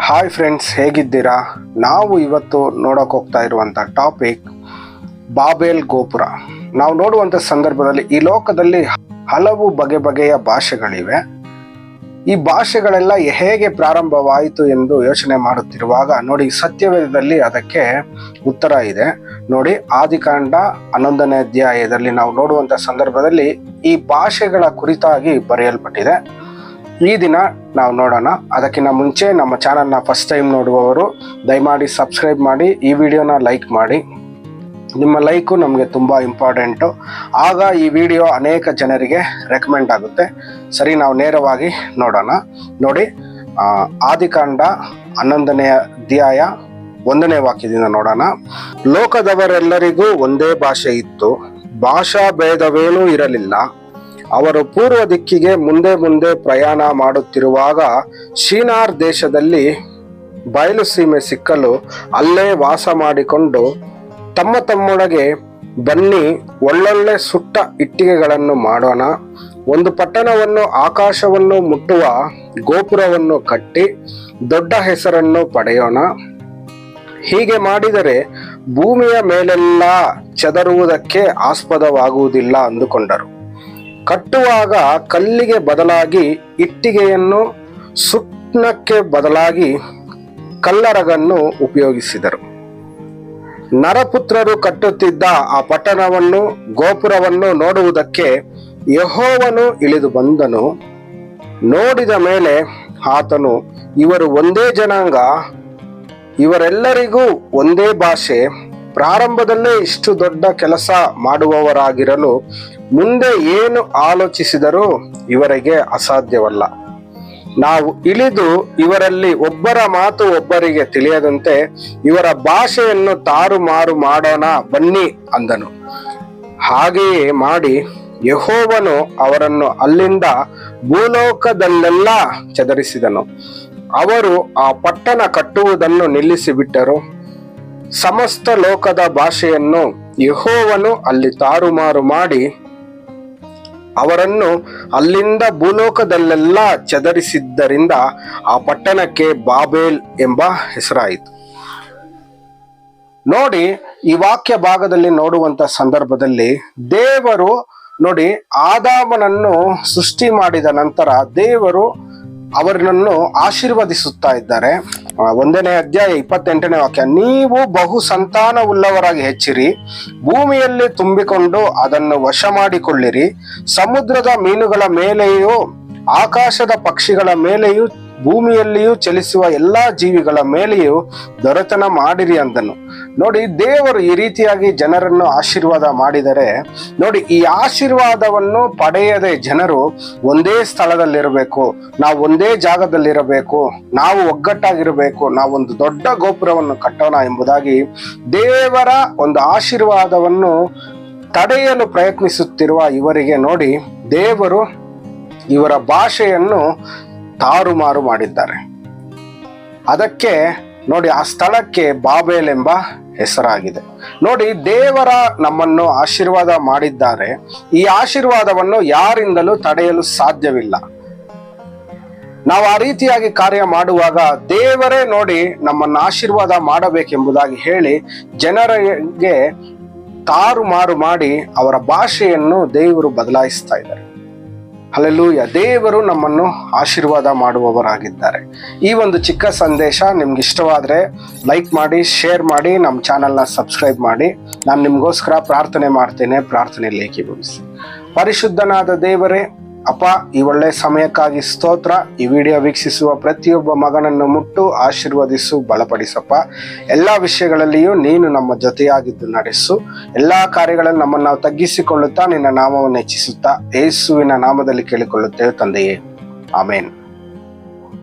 Hi friends ಹೇಗಿದ್ದೀರಾ? ನಾವು ಇವತ್ತು ನೋಡೋಕೆ ಹೋಗ್ತಾ ಇರುವಂಥ ಟಾಪಿಕ್ ಬಾಬೇಲ್ ಗೋಪುರ. ನಾವು ನೋಡುವಂಥ ಸಂದರ್ಭದಲ್ಲಿ ಈ ಲೋಕದಲ್ಲಿ ಹಲವು ಬಗೆ ಬಗೆಯ ಭಾಷೆಗಳಿವೆ. ಈ ಭಾಷೆಗಳೆಲ್ಲ ಹೇಗೆ ಪ್ರಾರಂಭವಾಯಿತು ಎಂದು ಯೋಚನೆ ಮಾಡುತ್ತಿರುವಾಗ ನೋಡಿ ಸತ್ಯವೇದದಲ್ಲಿ ಅದಕ್ಕೆ ಉತ್ತರ ಇದೆ. ನೋಡಿ, ಆದಿಕಾಂಡ ಹನ್ನೊಂದನೇ ಅಧ್ಯಾಯದಲ್ಲಿ ನಾವು ನೋಡುವಂಥ ಸಂದರ್ಭದಲ್ಲಿ ಈ ಭಾಷೆಗಳ ಕುರಿತಾಗಿ ಬರೆಯಲ್ಪಟ್ಟಿದೆ. ಈ ದಿನ ನಾವು ನೋಡೋಣ. ಅದಕ್ಕಿಂತ ಮುಂಚೆ ನಮ್ಮ ಚಾನಲ್ನ ಫಸ್ಟ್ ಟೈಮ್ ನೋಡುವವರು, ದಯಮಾಡಿ ಸಬ್ಸ್ಕ್ರೈಬ್ ಮಾಡಿ, ಈ ವಿಡಿಯೋನ ಲೈಕ್ ಮಾಡಿ. ನಿಮ್ಮ ಲೈಕು ನಮಗೆ ತುಂಬ ಇಂಪಾರ್ಟೆಂಟು ಆಗ ಈ ವಿಡಿಯೋ ಅನೇಕ ಜನರಿಗೆ ರೆಕಮೆಂಡ್ ಆಗುತ್ತೆ. ಸರಿ, ನಾವು ನೇರವಾಗಿ ನೋಡೋಣ. ನೋಡಿ ಆದಿಕಾಂಡ ಹನ್ನೊಂದನೆಯ ಅಧ್ಯಾಯ ಒಂದನೇ ವಾಕ್ಯದಿಂದ ನೋಡೋಣ. ಲೋಕದವರೆಲ್ಲರಿಗೂ ಒಂದೇ ಭಾಷೆ ಇತ್ತು. ಭಾಷಾ ಭೇದವೇನೂ ಇರಲಿಲ್ಲ. ಅವರು ಪೂರ್ವ ದಿಕ್ಕಿಗೆ ಮುಂದೆ ಮುಂದೆ ಪ್ರಯಾಣ ಮಾಡುತ್ತಿರುವಾಗ ಶೀನಾರ್ ದೇಶದಲ್ಲಿ ಬಯಲುಸೀಮೆ ಸಿಕ್ಕಲು ಅಲ್ಲೇ ವಾಸ ಮಾಡಿಕೊಂಡು ತಮ್ಮ ತಮ್ಮೊಳಗೆ ಬನ್ನಿ ಒಳ್ಳೊಳ್ಳೆ ಸುಟ್ಟ ಇಟ್ಟಿಗೆಗಳನ್ನು ಮಾಡೋಣ. ಒಂದು ಪಟ್ಟಣವನ್ನು ಆಕಾಶವನ್ನು ಮುಟ್ಟುವ ಗೋಪುರವನ್ನು ಕಟ್ಟಿ ದೊಡ್ಡ ಹೆಸರನ್ನು ಪಡೆಯೋಣ. ಹೀಗೆ ಮಾಡಿದರೆ ಭೂಮಿಯ ಮೇಲೆಲ್ಲ ಚದರುವುದಕ್ಕೆ ಆಸ್ಪದವಾಗುವುದಿಲ್ಲ ಅಂದುಕೊಂಡರು. ಕಟ್ಟುವಾಗ ಕಲ್ಲಿಗೆ ಬದಲಾಗಿ ಇಟ್ಟಿಗೆಯನ್ನು ಸುಣ್ಣಕ್ಕೆ ಬದಲಾಗಿ ಕಲ್ಲರಗನ್ನು ಉಪಯೋಗಿಸಿದರು. ನರಪುತ್ರರು ಕಟ್ಟುತ್ತಿದ್ದ ಆ ಪಟ್ಟಣವನ್ನು, ಗೋಪುರವನ್ನು ನೋಡುವುದಕ್ಕೆ ಯಹೋವನು ಇಳಿದು ಬಂದನು. ನೋಡಿದ ಮೇಲೆ ಆತನು, ಇವರು ಒಂದೇ ಜನಾಂಗ, ಇವರೆಲ್ಲರಿಗೂ ಒಂದೇ ಭಾಷೆ, ಪ್ರಾರಂಭದಲ್ಲೇ ಇಷ್ಟು ದೊಡ್ಡ ಕೆಲಸ ಮಾಡುವವರಾಗಿರಲು ಮುಂದೆ ಏನು ಆಲೋಚಿಸಿದರೂ ಇವರಿಗೆ ಅಸಾಧ್ಯವಲ್ಲ. ನಾವು ಇಳಿದು ಇವರಲ್ಲಿ ಒಬ್ಬರ ಮಾತು ಒಬ್ಬರಿಗೆ ತಿಳಿಯದಂತೆ ಇವರ ಭಾಷೆಯನ್ನು ತಾರುಮಾರು ಮಾಡೋಣ ಬನ್ನಿ ಅಂದನು. ಹಾಗೆಯೇ ಮಾಡಿ ಯಹೋವನು ಅವರನ್ನು ಅಲ್ಲಿಂದ ಭೂಲೋಕದಲ್ಲೆಲ್ಲ ಚದರಿಸಿದನು. ಅವರು ಆ ಪಟ್ಟಣ ಕಟ್ಟುವುದನ್ನು ನಿಲ್ಲಿಸಿಬಿಟ್ಟರು. ಸಮಸ್ತ ಲೋಕದ ಭಾಷೆಯನ್ನು ಯಹೋವನು ಅಲ್ಲಿ ತಾರುಮಾರು ಮಾಡಿ ಅವರನ್ನು ಅಲ್ಲಿಂದ ಭೂಲೋಕದಲ್ಲೆಲ್ಲ ಚದರಿಸಿದ್ದರಿಂದ ಆ ಪಟ್ಟಣಕ್ಕೆ ಬಾಬೇಲ್ ಎಂಬ ಹೆಸರಾಯಿತು. ನೋಡಿ, ಈ ವಾಕ್ಯ ಭಾಗದಲ್ಲಿ ನೋಡುವಂತ ಸಂದರ್ಭದಲ್ಲಿ ದೇವರು ನೋಡಿ ಆದಾಮನನ್ನು ಸೃಷ್ಟಿ ಮಾಡಿದ ನಂತರ ದೇವರು ಅವರನ್ನು ಆಶೀರ್ವದಿಸುತ್ತಾ ಇದ್ದಾರೆ. ಒಂದನೇ ಅಧ್ಯಾಯ ಇಪ್ಪತ್ತೆಂಟನೇ ವಾಕ್ಯ, ನೀವು ಬಹು ಸಂತಾನವುಳ್ಳವರಾಗಿ ಹೆಚ್ಚಿರಿ, ಭೂಮಿಯಲ್ಲಿ ತುಂಬಿಕೊಂಡು ಅದನ್ನು ವಶ ಮಾಡಿಕೊಳ್ಳಿರಿ. ಸಮುದ್ರದ ಮೀನುಗಳ ಮೇಲೆಯೂ, ಆಕಾಶದ ಪಕ್ಷಿಗಳ ಮೇಲೆಯೂ, ಭೂಮಿಯಲ್ಲಿಯೂ ಚಲಿಸುವ ಎಲ್ಲಾ ಜೀವಿಗಳ ಮೇಲೆಯೂ ದೊರೆತನ ಮಾಡಿರಿ ಅಂದನು. ನೋಡಿ, ದೇವರು ಈ ರೀತಿಯಾಗಿ ಜನರನ್ನು ಆಶೀರ್ವಾದ ಮಾಡಿದರೆ, ನೋಡಿ, ಈ ಆಶೀರ್ವಾದವನ್ನು ಪಡೆಯದೆ ಜನರು ಒಂದೇ ಸ್ಥಳದಲ್ಲಿರಬೇಕು, ನಾವು ಒಂದೇ ಜಾಗದಲ್ಲಿರಬೇಕು, ನಾವು ಒಗ್ಗಟ್ಟಾಗಿರಬೇಕು ನಾವೊಂದು ದೊಡ್ಡ ಗೋಪುರವನ್ನು ಕಟ್ಟೋಣ ಎಂಬುದಾಗಿ ದೇವರ ಒಂದು ಆಶೀರ್ವಾದವನ್ನು ತಡೆಯಲು ಪ್ರಯತ್ನಿಸುತ್ತಿರುವ ಇವರಿಗೆ ನೋಡಿ, ದೇವರು ಇವರ ಭಾಷೆಯನ್ನು ತಾರುಮಾರು ಮಾಡಿದ್ದಾರೆ. ಅದಕ್ಕೆ ನೋಡಿ, ಆ ಸ್ಥಳಕ್ಕೆ ಬಾಬೇಲ್ ಎಂಬ ಹೆಸರಾಗಿದೆ. ನೋಡಿ, ದೇವರ ನಮ್ಮನ್ನು ಆಶೀರ್ವಾದ ಮಾಡಿದ್ದಾರೆ. ಈ ಆಶೀರ್ವಾದವನ್ನು ಯಾರಿಂದಲೂ ತಡೆಯಲು ಸಾಧ್ಯವಿಲ್ಲ. ನಾವು ಆ ರೀತಿಯಾಗಿ ಕಾರ್ಯ ಮಾಡುವಾಗ ದೇವರೇ ನೋಡಿ ನಮ್ಮನ್ನು ಆಶೀರ್ವಾದ ಮಾಡಬೇಕೆಂಬುದಾಗಿ ಹೇಳಿ ಜನರಿಗೆ ತಾರುಮಾರು ಮಾಡಿ ಅವರ ಭಾಷೆಯನ್ನು ದೇವರು ಬದಲಾಯಿಸ್ತಾ ಇದ್ದಾರೆ. ಅಲ್ಲೆಲ್ಲೂಯ ದೇವರು ನಮ್ಮನ್ನು ಆಶೀರ್ವಾದ ಮಾಡುವವರಾಗಿದ್ದಾರೆ. ಈ ಒಂದು ಚಿಕ್ಕ ಸಂದೇಶ ನಿಮ್ಗೆ ಇಷ್ಟವಾದರೆ ಲೈಕ್ ಮಾಡಿ ಶೇರ್ ಮಾಡಿ, ನಮ್ಮ ಚಾನಲ್ನ ಸಬ್ಸ್ಕ್ರೈಬ್ ಮಾಡಿ. ನಾನು ನಿಮಗೋಸ್ಕರ ಪ್ರಾರ್ಥನೆ ಮಾಡ್ತೇನೆ ಪ್ರಾರ್ಥನೆಯಲ್ಲಿ ಏಕೀಭವಿಸಿ ಪರಿಶುದ್ಧನಾದ ದೇವರೇ ಅಪ್ಪ, ಈ ಒಳ್ಳೆ ಸಮಯಕ್ಕಾಗಿ ಸ್ತೋತ್ರ. ಈ ವಿಡಿಯೋ ವೀಕ್ಷಿಸುವ ಪ್ರತಿಯೊಬ್ಬ ಮಗನನ್ನು ಮುಟ್ಟು ಆಶೀರ್ವದಿಸು, ಬಲಪಡಿಸಪ್ಪ. ಎಲ್ಲ ವಿಷಯಗಳಲ್ಲಿಯೂ ನೀನು ನಮ್ಮ ಜೊತೆಯಾಗಿದ್ದು ನಡೆಸು. ಎಲ್ಲ ಕಾರ್ಯಗಳಲ್ಲಿ ನಮ್ಮನ್ನು ನಾವು ತಗ್ಗಿಸಿಕೊಳ್ಳುತ್ತಾ ನಿನ್ನ ನಾಮವನ್ನು ಹೆಚ್ಚಿಸುತ್ತಾ ಯೇಸುವಿನ ನಾಮದಲ್ಲಿ ಕೇಳಿಕೊಳ್ಳುತ್ತೇವೆ ತಂದೆಯೇ. ಆಮೇನ್.